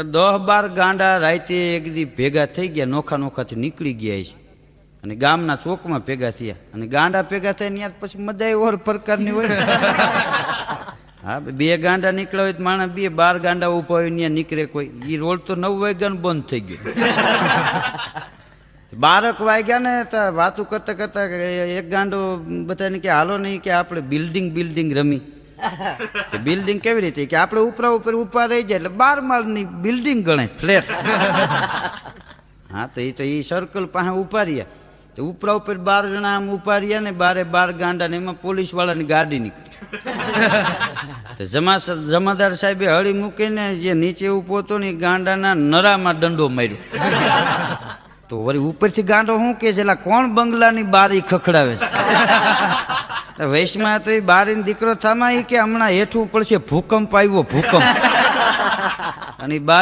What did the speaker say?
દહ બાર ગાંડા રાતે એક દી ભેગા થઈ ગયા નોખા નોખાથી નીકળી ગયા છે. અને ગામના ચોકમાં ભેગા થયા. અને ગાંડા ભેગા થયા ત્યાં પછી મજા ઓર પ્રકારની હોય. હા બે ગાંડા નીકળ્યા હોય તો માણસ બે બાર ગાંડા ઊભા હોય ત્યાં નીકળે કોઈ. ઈ રોડ તો નવ વાગ્યા બંધ થઈ ગયો. બારક વાગ્યા ને તો વાતું કરતા કરતા એક ગાંડો બધાને કે હાલો નહીં કે આપણે બિલ્ડિંગ બિલ્ડિંગ રમી. બિલ્ડિંગ કેવી રીતે? કે આપણે ઉપરા ઉપર ઉપા રહી જાય એટલે બાર માળની બિલ્ડિંગ ગણાય ફ્લેટ હા, તો એ તો એ સર્કલ પાસે ઉપાડીએ તો ઉપરા ઉપર બાર જણા આમ ઉપાડીએ ને બારે બાર ગાંડા ને એમાં પોલીસ વાળાની ગાડી નીકળી. તો જમા જમાદાર સાહેબે હળી મૂકીને જે નીચે ઊભો હતો ને ગાંડાના નરામાં દંડો માર્યો. તો વળી ઉપરથી ગાંડો શું કે છે? "એલા કોણ બંગલાની બારી ખખડાવે છે? વૈશમાં તો એ બારીનો દીકરો થામા કે હમણાં હેઠું પડશે ભૂકંપ આવ્યો ભૂકંપ. અને બારે